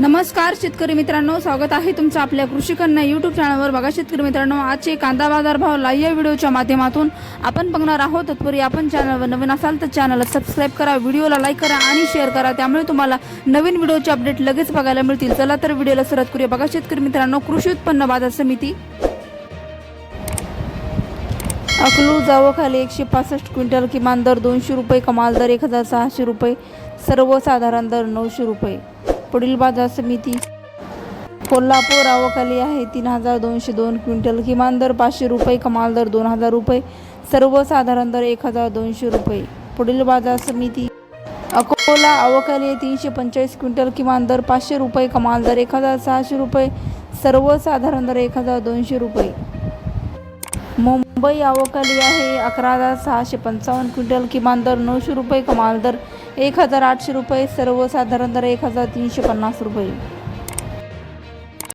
नमस्कार शेतकरी मित्रांनो. स्वागत आहे तुमचं आपल्या कृषी कन्या यूट्यूब चॅनलवर बघा शेतकरी मित्रांनो आजचे कांदा बाजार भाव लाईव्ह या व्हिडिओच्या माध्यमातून आपण बघणार आहोत. तत्पूर्वी आपण चॅनलवर नवीन असाल तर चॅनलला सबस्क्राईब करा व्हिडिओला लाईक करा आणि शेअर करा. त्यामुळे तुम्हाला नवीन व्हिडिओचे अपडेट लगेच बघायला मिळतील. चला तर व्हिडिओला सुरुवात करूया. बघा शेतकरी मित्रांनो कृषी उत्पन्न बाजार समिती. अकलू जावखाली एकशे पासष्ट क्विंटल किमान दर दोनशे रुपये कमाल दर एक हजार सहाशे रुपये सर्वसाधारण दर नऊशे रुपये. पुढील बाजार समिती. कोल्हापूर आवकाली आहे. तीन हजार दोनशे दोन क्विंटल किमान दर पाचशे रुपये कमाल दर दोन हजार रुपये सर्वसाधारण दर एक हजार दोनशे रुपये. पुढील बाजार समिती. अकोला आवकाली आहे. तीनशे पंचेचाळीस क्विंटल किमान दर पाचशे रुपये कमाल दर एक हजार सहाशे रुपये सर्वसाधारण दर एक हजार दोनशे रुपये. मुंबई आवकाली आहे. अकरा हजार सहाशे पंचावन्न क्विंटल किमान दर नऊशे रुपये कमाल दर एक हजार आठशे रुपये सर्वसाधारण दर एक हजार तीनशे पन्नास रुपये.